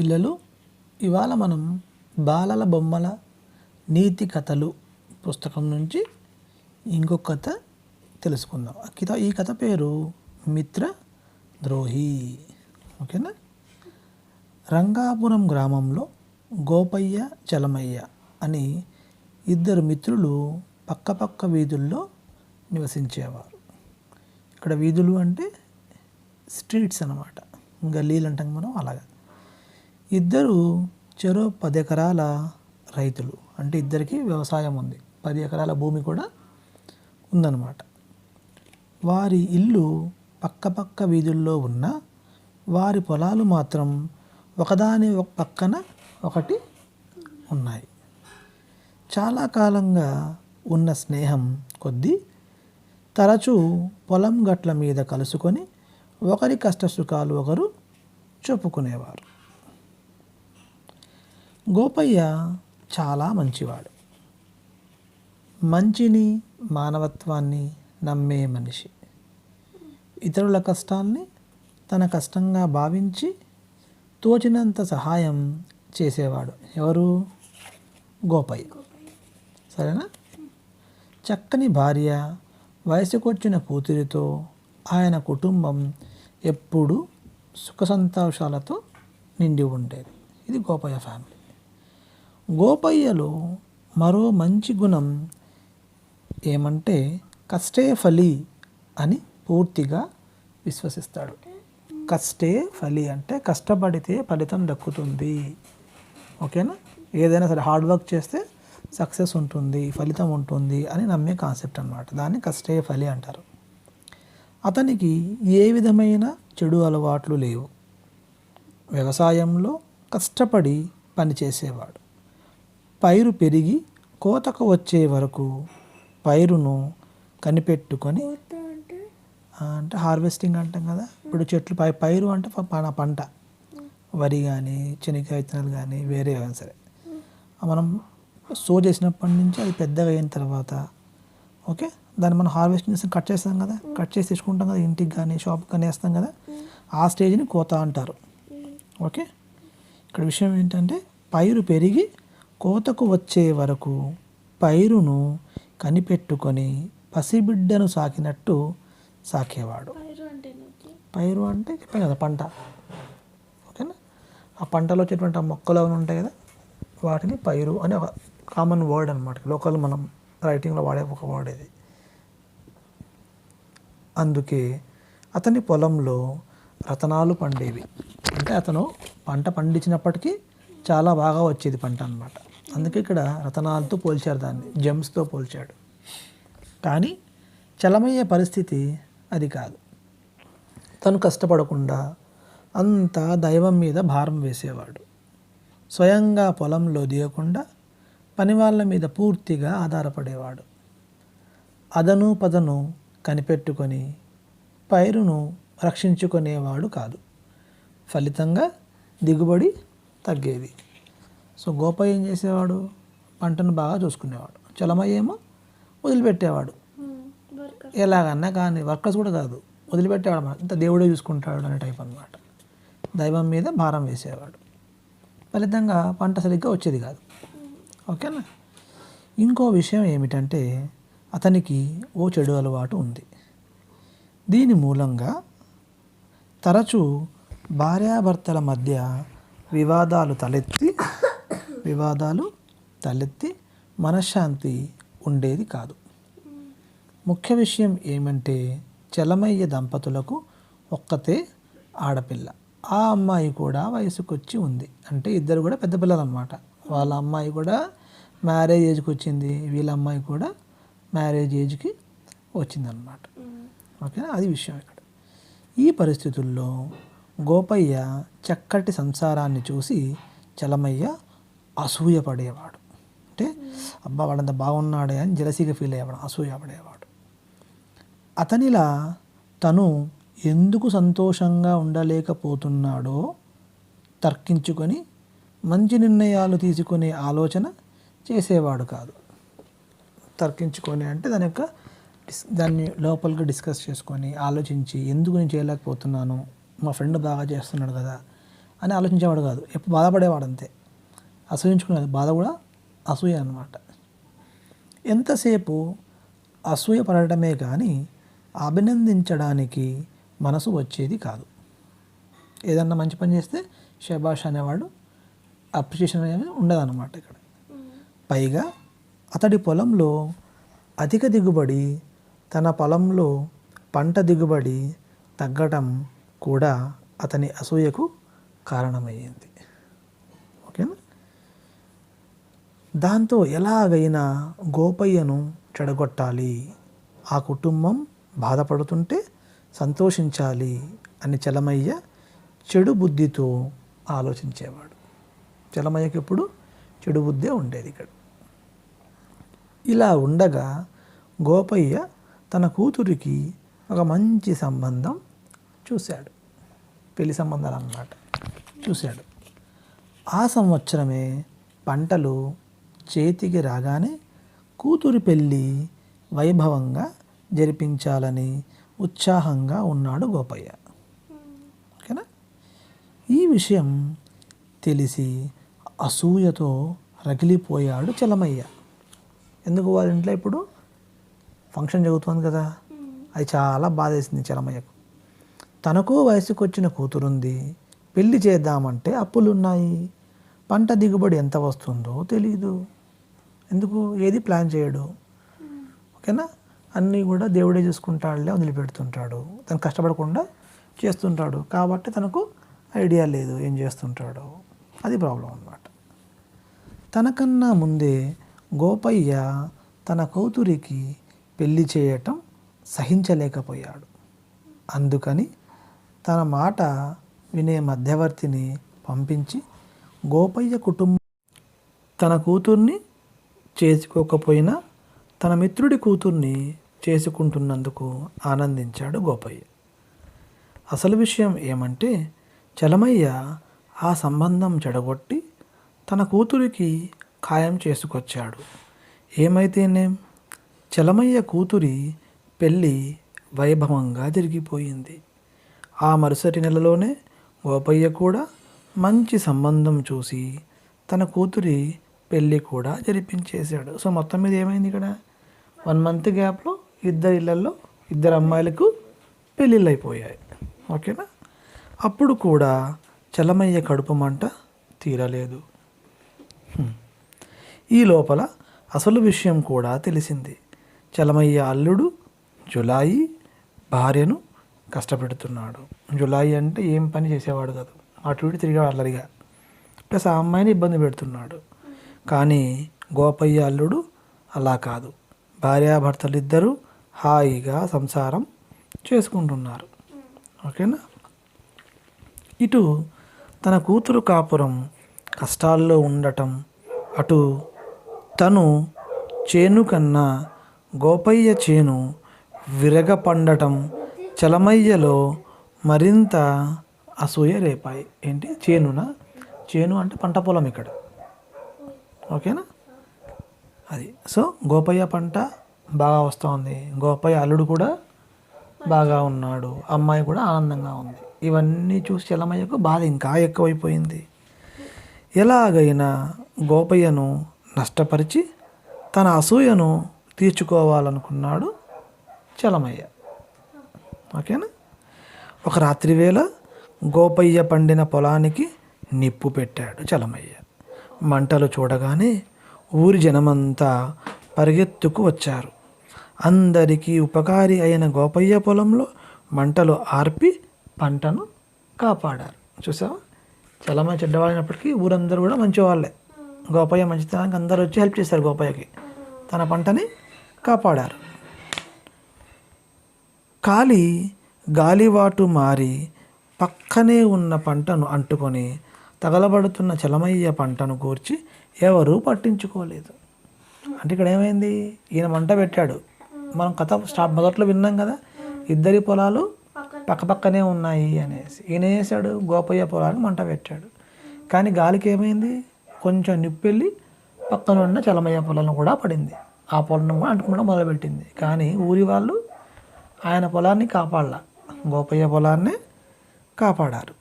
పిల్లలు ఇవాళ మనం బాలల బొమ్మల నీతి కథలు పుస్తకం నుంచి ఇంకొక కథ తెలుసుకుందాం. కథ ఈ కథ పేరు మిత్ర ద్రోహి. ఓకేనా? రంగాపురం గ్రామంలో గోపయ్య చలమయ్య అని ఇద్దరు మిత్రులు పక్కపక్క వీధుల్లో నివసించేవారు. ఇక్కడ వీధులు అంటే స్ట్రీట్స్ అన్నమాట. గల్లీలు అంటాం మనం అలాగా ఇద్దరు చెరో పది ఎకరాల రైతులు. అంటే ఇద్దరికి వ్యవసాయం ఉంది. పది ఎకరాల భూమి కూడా ఉందన్నమాట. వారి ఇల్లు పక్కపక్క వీధుల్లో ఉన్న వారి పొలాలు మాత్రం ఒకదాని ఒక పక్కన ఒకటి ఉన్నాయి. చాలా కాలంగా ఉన్న స్నేహం కొద్దీ తరచూ పొలం గట్ల మీద కలుసుకొని ఒకరి కష్టసుఖాలు ఒకరు చెప్పుకునేవారు. గోపయ్య చాలా మంచివాడు. మంచిని మానవత్వాన్ని నమ్మే మనిషి. ఇతరుల కష్టాల్ని తన కష్టంగా భావించి తోచినంత సహాయం చేసేవాడు ఎవరు? గోపయ్య. సరేనా? చక్కని భార్య వయసుకొచ్చిన కూతురితో ఆయన కుటుంబం ఎప్పుడూ సుఖ సంతోషాలతో నిండి ఉండేది. ఇది గోపయ్య ఫ్యామిలీ గోపయ్యలో మరో మంచి గుణం ఏమంటే కష్టే ఫలి అని పూర్తిగా విశ్వసిస్తాడు. కష్టే ఫలి అంటే కష్టపడితే ఫలితం దక్కుతుంది. ఓకేనా? ఏదైనా సరే హార్డ్ వర్క్ చేస్తే సక్సెస్ ఉంటుంది ఫలితం ఉంటుంది అని నమ్మే కాన్సెప్ట్ అనమాట దాన్ని కష్టే ఫలి అంటారు. అతనికి ఏ విధమైన చెడు అలవాట్లు లేవు. వ్యవసాయంలో కష్టపడి పనిచేసేవాడు. పైరు పెరిగి కోతకు వచ్చే వరకు పైరును కనిపెట్టుకొని అంటే హార్వెస్టింగ్ అంటాం కదా. ఇప్పుడు చెట్లు పై పైరు అంటే పంట. వరి కానీ శనగకాయ విత్తనాలు కానీ వేరే సరే. మనం సో చేసినప్పటి నుంచి అది పెద్దగా అయిన తర్వాత ఓకే? దాన్ని మనం హార్వెస్టింగ్ చేసి కట్ చేస్తాం కదా. కట్ చేసి తెచ్చుకుంటాం కదా. ఇంటికి కానీ షాప్కి కానీ వేస్తాం కదా. ఆ స్టేజ్ని కోత అంటారు. ఓకే? ఇక్కడ విషయం ఏంటంటే పైరు పెరిగి కోతకు వచ్చే వరకు పైరును కనిపెట్టుకొని పసిబిడ్డను సాకినట్టు సాకేవాడు. పైరు అంటే చెప్పాను కదా పంట. ఓకేనా? ఆ పంటలో వచ్చేటువంటి ఆ మొక్కలు అవన్నీ ఉంటాయి కదా? వాటిని పైరు అని ఒక కామన్ వర్డ్ అనమాట లోకల్ మనం రైటింగ్లో వాడే ఒక వర్డ్ ఇది. అందుకే అతని పొలంలో రతనాలు పండేవి. అంటే అతను పంట పండించినప్పటికీ చాలా బాగా వచ్చేది పంట అన్నమాట. అందుకే ఇక్కడ రతనాలతో పోల్చారు దాన్ని జెమ్స్తో పోల్చాడు. కానీ చలమయ్యే పరిస్థితి అది కాదు. తను కష్టపడకుండా అంతా దైవం మీద భారం వేసేవాడు. స్వయంగా పొలంలో దిగకుండా పనివాళ్ళ మీద పూర్తిగా ఆధారపడేవాడు. అదను పదను కనిపెట్టుకొని పైరును రక్షించుకునేవాడు కాదు. ఫలితంగా దిగుబడి తగ్గేది. సో గోపయ్య ఏం చేసేవాడు? పంటను బాగా చూసుకునేవాడు. చలమయ్య ఏమో వదిలిపెట్టేవాడు ఎలాగన్నా కానీ వర్కర్స్ కూడా కాదు. వదిలిపెట్టేవాడు అన్నమాట. ఇంత దేవుడే చూసుకుంటాడు అనే టైప్ అన్నమాట. దైవం మీద భారం వేసేవాడు. ఫలితంగా పంట సరిగ్గా వచ్చేది కాదు. ఓకేనా? ఇంకో విషయం ఏమిటంటే అతనికి ఓ చెడు అలవాటు ఉంది. దీని మూలంగా తరచూ భార్యాభర్తల మధ్య వివాదాలు తలెత్తి వివాదాలు తలెత్తి మనశ్శాంతి ఉండేది కాదు. ముఖ్య విషయం ఏమంటే చలమయ్య దంపతులకు ఒక్కతే ఆడపిల్ల. ఆ అమ్మాయి కూడా వయసుకొచ్చి ఉంది. అంటే ఇద్దరు కూడా పెద్ద పిల్లలు అనమాట వాళ్ళ అమ్మాయి కూడా మ్యారేజ్ ఏజ్కి వచ్చింది వీళ్ళ అమ్మాయి కూడా మ్యారేజ్ ఏజ్కి వచ్చిందనమాట ఓకేనా? అది విషయం ఇక్కడ. ఈ పరిస్థితుల్లో గోపయ్య చక్కటి సంసారాన్ని చూసి చలమయ్య అసూయపడేవాడు. అంటే అబ్బా వాడంత బాగున్నాడే అని జలసీగా ఫీల్ అయ్యేవాడు అసూయపడేవాడు. అతనిలా తను ఎందుకు సంతోషంగా ఉండలేకపోతున్నాడో తర్కించుకొని మంచి నిర్ణయాలు తీసుకునే ఆలోచన చేసేవాడు కాదు. తర్కించుకొని అంటే దాని యొక్క దాన్ని లోపలికి డిస్కస్ చేసుకొని ఆలోచించి ఎందుకు నేను చేయలేకపోతున్నాను మా ఫ్రెండ్ బాగా చేస్తున్నాడు కదా అని ఆలోచించేవాడు కాదు. ఎప్పుడు బాధపడేవాడు అంతే. అసూయించుకునే బాధ కూడా అసూయ అన్నమాట. ఎంతసేపు అసూయ పడటమే కానీ అభినందించడానికి మనసు వచ్చేది కాదు. ఏదన్నా మంచి పని చేస్తే షబాష్ అనేవాడు అప్రిషియేషన్ అనేది ఉండదన్నమాట ఇక్కడ. పైగా అతడి పొలంలో అధిక దిగుబడి తన పొలంలో పంట దిగుబడి తగ్గటం కూడా అతని అసూయకు కారణమయ్యింది ఓకేనా దాంతో ఎలాగైనా గోపయ్యను చెడగొట్టాలి. ఆ కుటుంబం బాధపడుతుంటే సంతోషించాలి అని చలమయ్య చెడు బుద్ధితో ఆలోచించేవాడు. చలమయ్యకి ఎప్పుడు చెడు బుద్ధే ఉండేది ఇక్కడ. ఇలా ఉండగా గోపయ్య తన కూతురికి ఒక మంచి సంబంధం చూశాడు. పెళ్ళి సంబంధాలు అన్నమాట. చూశాడు. ఆ సంవత్సరమే పంటలు చేతికి రాగానే కూతురి పెళ్ళి వైభవంగా జరిపించాలని ఉత్సాహంగా ఉన్నాడు గోపయ్య. ఓకేనా? ఈ విషయం తెలిసి అసూయతో రగిలిపోయాడు చలమయ్య. ఎందుకు వాళ్ళ ఇంట్లో ఇప్పుడు? ఫంక్షన్ జరుగుతుంది కదా. అది చాలా బాధేసింది చలమయ్యకు. తనకు వయసుకు వచ్చిన కూతురుంది. పెళ్ళి చేద్దామంటే అప్పులున్నాయి. పంట దిగుబడి ఎంత వస్తుందో తెలీదు. ఎందుకు? ఏది ప్లాన్ చేయడు. ఓకేనా? అన్నీ కూడా దేవుడే చూసుకుంటాడులే వదిలిపెడుతుంటాడు. తను కష్టపడకుండా చేస్తుంటాడు. కాబట్టి తనకు ఐడియా లేదు ఏం చేస్తుంటాడో. అది ప్రాబ్లం అన్నమాట. తనకన్నా ముందే గోపయ్య తన కూతురికి పెళ్ళి చేయటం సహించలేకపోయాడు. అందుకని తన మాట వినే మధ్యవర్తిని పంపించి గోపయ్య కుటుంబం తన కూతుర్ని చేసుకోకపోయినా తన మిత్రుడి కూతుర్ని చేసుకుంటున్నందుకు ఆనందించాడు గోపయ్య. అసలు విషయం ఏమంటే చలమయ్య ఆ సంబంధం చెడగొట్టి తన కూతురికి ఖాయం చేసుకొచ్చాడు. ఏమైతేనేం చలమయ్య కూతురి పెళ్ళి వైభవంగా జరిగిపోయింది. ఆ మరుసటి నెలలోనే గోపయ్య కూడా మంచి సంబంధం చూసి తన కూతురి పెళ్ళి కూడా జరిపించేశాడు. సో మొత్తం మీద ఏమైంది ఇక్కడ? వన్ మంత్ గ్యాప్లో ఇద్దరు ఇళ్ళల్లో ఇద్దరు అమ్మాయిలకు పెళ్ళిళ్ళు అయిపోయాయి. ఓకేనా అప్పుడు కూడా చలమయ్య కడుపు మంట తీరలేదు. ఈ లోపల అసలు విషయం కూడా తెలిసింది. చలమయ్య అల్లుడు జులాయి భార్యను కష్టపెడుతున్నాడు. జులాయి అంటే ఏం పని చేసేవాడు కాదు. అటు ఇటు తిరిగి అల్లరిగా. ప్లస్ ఆ అమ్మాయిని ఇబ్బంది పెడుతున్నాడు. కానీ గోపయ్య అల్లుడు అలా కాదు. భార్యాభర్తలిద్దరూ హాయిగా సంసారం చేసుకుంటున్నారు. ఓకేనా? ఇటు తన కూతురు కాపురం కష్టాల్లో ఉండటం అటు తను చేను కన్నా గోపయ్య చేను విరగపండటం చలమయ్యలో మరింత అసూయ రేపాయి. ఏంటి? చేనున? చేను అంటే పంట పొలం ఇక్కడ. ఓకేనా? అది. సో గోపయ్య పంట బాగా వస్తుంది గోపయ్య అల్లుడు కూడా బాగా ఉన్నాడు. అమ్మాయి కూడా ఆనందంగా ఉంది. ఇవన్నీ చూసి చలమయ్యకు బాధ ఇంకా ఎక్కువైపోయింది. ఎలాగైనా గోపయ్యను నష్టపరిచి తన అసూయను తీర్చుకోవాలనుకున్నాడు చలమయ్య. ఓకేనా? ఒక రాత్రి వేళ గోపయ్య పండిన పొలానికి నిప్పు పెట్టాడు చలమయ్య. మంటలు చూడగానే ఊరి జనమంతా పరిగెత్తుకు వచ్చారు. అందరికీ ఉపకారి అయిన గోపయ్య పొలంలో మంటలు ఆర్పి పంటను కాపాడారు. చూసావా? చలమయ్య చెడ్డవాడినప్పటికీ ఊరందరూ కూడా మంచివాళ్ళే. గోపయ్య మంచితనానికి అందరూ వచ్చి హెల్ప్ చేశారు గోపయ్యకి. తన పంటని కాపాడారు. కాలి గాలివాటు మారి పక్కనే ఉన్న పంటను అంటుకొని తగలబడుతున్న చలమయ్య పంటను కూర్చి ఎవరూ పట్టించుకోలేదు. అంటే ఇక్కడ ఏమైంది? ఈయన మంట పెట్టాడు. మనం కథ స్టాప్ మొదట్లో విన్నాం కదా? ఇద్దరి పొలాలు పక్కపక్కనే ఉన్నాయి అనేసి. ఈయన వేసాడు గోపయ్య పొలానికి మంట పెట్టాడు. కానీ గాలికి ఏమైంది? కొంచెం నిప్పెళ్ళి పక్కన ఉన్న చలమయ్య పొలాలను కూడా పడింది. ఆ పొలం కూడా అంటుకోవడం మొదలుపెట్టింది. కానీ ఊరి వాళ్ళు ఆయన పొలాన్ని కాపాడాల. గోపయ్య పొలాన్ని కాపాడారు.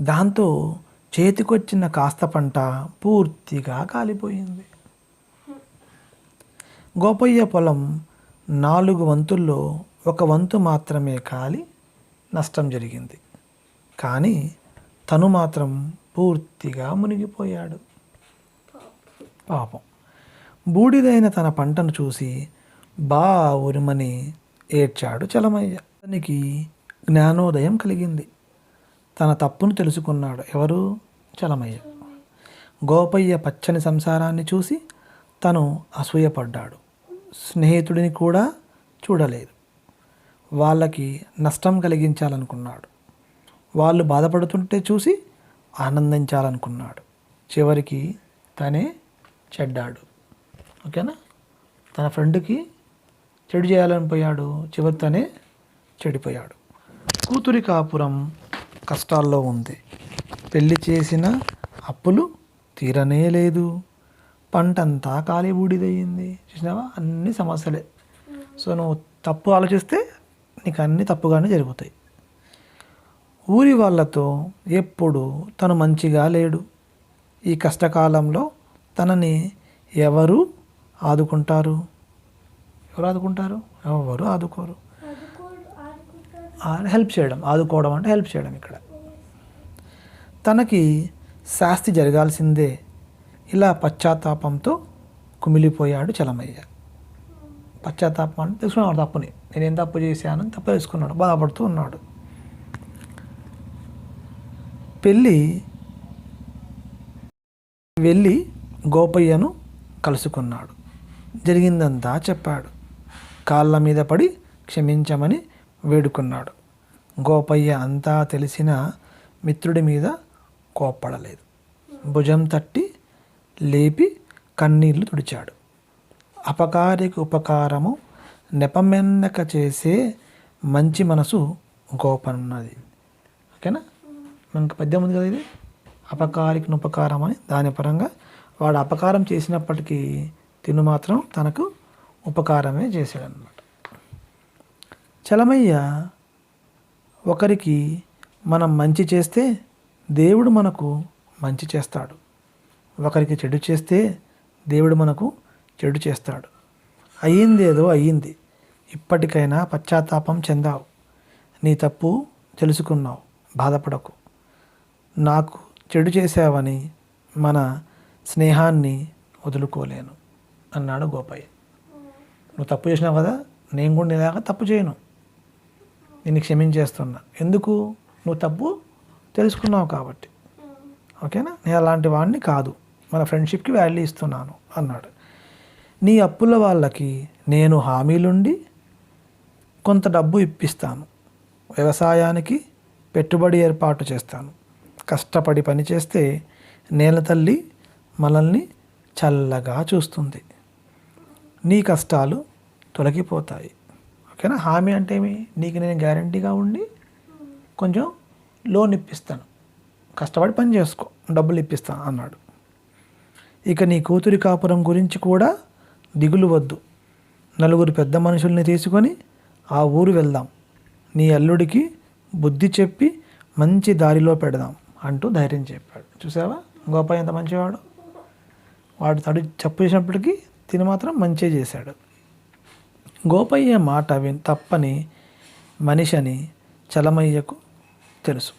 దాంతో చేతికొచ్చిన కాస్త పంట పూర్తిగా కాలిపోయింది. గోపయ్య పొలం నాలుగు వంతుల్లో ఒక వంతు మాత్రమే కాలి నష్టం జరిగింది. కానీ తను మాత్రం పూర్తిగా మునిగిపోయాడు. పాపం. బూడిదైన తన పంటను చూసి బా ఉరిమని ఏడ్చాడు చలమయ్య. అతనికి జ్ఞానోదయం కలిగింది. తన తప్పును తెలుసుకున్నాడు. ఎవరు? చలమయ్య. గోపయ్య పచ్చని సంసారాన్ని చూసి తను అసూయపడ్డాడు. స్నేహితుడిని కూడా చూడలేదు. వాళ్ళకి నష్టం కలిగించాలనుకున్నాడు. వాళ్ళు బాధపడుతుంటే చూసి ఆనందించాలనుకున్నాడు. చివరికి తనే చెడ్డాడు. ఓకేనా? తన ఫ్రెండ్కి చెడు చేయాలని పోయాడు. చివరి తనే చెడిపోయాడు. కూతురి కాపురం కష్టాల్లో ఉంది. పెళ్ళి చేసిన అప్పులు తీరనే లేదు. పంటంతా ఖాళీ బూడిదయ్యింది. చూసినావా? అన్ని సమస్యలే. సో నువ్వు తప్పు ఆలోచిస్తే నీకు అన్నీ తప్పుగానే జరుగుతాయి ఊరి వాళ్ళతో ఎప్పుడు తను మంచిగా లేడు. ఈ కష్టకాలంలో తనని ఎవరు ఆదుకుంటారు? ఎవరు ఆదుకుంటారు? ఎవరు ఆదుకోరు. హెల్ప్ చేయడం ఆదుకోవడం అంటే హెల్ప్ చేయడం ఇక్కడ. తనకి శాస్తి జరగాల్సిందే ఇలా పశ్చాత్తాపంతో కుమిలిపోయాడు చలమయ్య. పశ్చాత్తాపం అంటే తెలుసుకున్నాడు తప్పుని. నేనేం తప్పు చేశానని తప్పు తెలుసుకున్నాడు బాధపడుతూ ఉన్నాడు. పెళ్ళి వెళ్ళి గోపయ్యను కలుసుకున్నాడు. జరిగిందంతా చెప్పాడు. కాళ్ళ మీద పడి క్షమించమని వేడుకున్నాడు. గోపయ్య అంతా తెలిసిన మిత్రుడి మీద కోప్పడలేదు. భుజం తట్టి లేపి కన్నీళ్ళు తుడిచాడు. అపకారికి ఉపకారము నెపమెన్నక చేసే మంచి మనసు గోపన్నది ఓకేనా? మనకు పద్యం ఉంది కదా ఇది? అపకారికి ఉపకారం అని దాని పరంగా వాడు అపకారం చేసినప్పటికీ తిను మాత్రం తనకు ఉపకారమే చేశాడనమాట చలమయ్య ఒకరికి మనం మంచి చేస్తే దేవుడు మనకు మంచి చేస్తాడు. ఒకరికి చెడు చేస్తే దేవుడు మనకు చెడు చేస్తాడు. అయ్యిందేదో అయ్యింది. ఇప్పటికైనా పశ్చాత్తాపం చెందావు. నీ తప్పు తెలుసుకున్నావు. బాధపడకు. నాకు చెడు చేశావని మన స్నేహాన్ని వదులుకోలేను. అన్నాడు గోపయ్య. నువ్వు తప్పు చేసినావు కదా నేను కూడా ఇలాగా తప్పు చేయను. నిన్ను క్షమించేస్తున్నా. ఎందుకు? నువ్వు తప్పు తెలుసుకున్నావు కాబట్టి. ఓకేనా? నేను అలాంటి వాడిని కాదు. మన ఫ్రెండ్షిప్కి వాల్యూ ఇస్తున్నాను అన్నాడు. నీ అప్పుల వాళ్ళకి నేను హామీలుండి కొంత డబ్బు ఇప్పిస్తాను. వ్యవసాయానికి పెట్టుబడి ఏర్పాటు చేస్తాను. కష్టపడి పని చేస్తే నేల తల్లి మనల్ని చల్లగా చూస్తుంది. నీ కష్టాలు తొలగిపోతాయి. ఓకేనా? హామీ అంటే ఏమి? నీకు నేను గ్యారంటీగా ఉండి కొంచెం లోన్ ఇప్పిస్తాను. కష్టపడి పని చేసుకో. డబ్బులు ఇప్పిస్తాను అన్నాడు. ఇక నీ కూతురి కాపురం గురించి కూడా దిగులు వద్దు. నలుగురు పెద్ద మనుషుల్ని తీసుకొని ఆ ఊరు వెళ్దాం. నీ అల్లుడికి బుద్ధి చెప్పి మంచి దారిలో పెడదాం అంటూ ధైర్యం చెప్పాడు. చూసావా? గోపాల్ ఎంత మంచివాడు? వాడు తడు చెప్పు చేసినప్పటికీ తిని మాత్రం మంచిగా చేశాడు. గోపయ్య మాట విన్ తప్పని మనిషని చలమయ్యకు తెలుసు.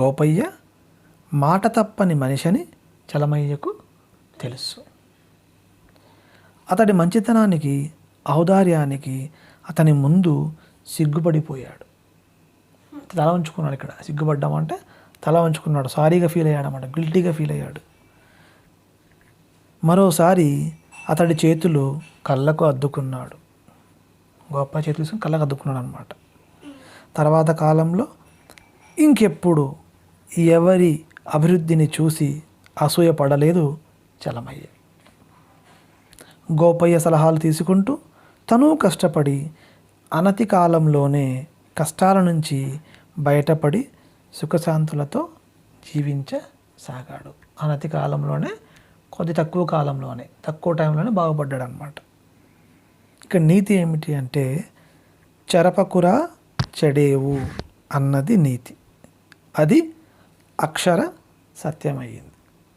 గోపయ్య మాట తప్పని మనిషిని చలమయ్యకు తెలుసు. అతడి మంచితనానికి ఔదార్యానికి అతని ముందు సిగ్గుపడిపోయాడు. తల ఉంచుకున్నాడు ఇక్కడ. సిగ్గుపడ్డం అంటే తల ఉంచుకున్నాడు సారీగా ఫీల్ అయ్యాడు అన్నమాట. గిల్టీగా ఫీల్ అయ్యాడు. మరోసారి అతడి చేతులు కళ్ళకు అద్దుకున్నాడు. గొప్ప చేతులు తీసుకుని కళ్ళకద్దుకున్నాడు అనమాట తర్వాత కాలంలో ఇంకెప్పుడు ఎవరి అభివృద్ధిని చూసి అసూయపడలేదు చలమయ్య. గోపయ్య సలహాలు తీసుకుంటూ తను కష్టపడి అనతి కాలంలోనే కష్టాల నుంచి బయటపడి సుఖశాంతులతో జీవించసాగాడు. అనతి కాలంలోనే కొద్ది తక్కువ కాలంలోనే తక్కువ టైంలోనే బాగుపడ్డాడు అనమాట ఇక్కడ నీతి ఏమిటి అంటే చెరపకుర చెడేవు అన్నది నీతి. అది అక్షర సత్యమయ్యింది.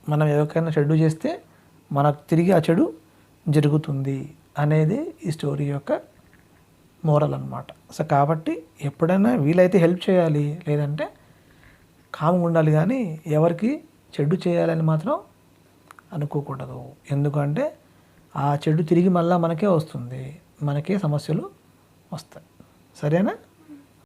మనం ఎవరికైనా చెడు చేస్తే మనకు తిరిగి ఆ చెడు జరుగుతుంది అనేది ఈ స్టోరీ యొక్క మోరల్ అనమాట సో కాబట్టి ఎప్పుడైనా వీలైతే హెల్ప్ చేయాలి లేదంటే కామ్గా ఉండాలి కానీ ఎవరికి చెడు చేయాలని మాత్రం అనుకోకూడదు. ఎందుకంటే ఆ చెడు తిరిగి మళ్ళీ మనకే వస్తుంది. మనకే సమస్యలు వస్తాయి. సరేనా?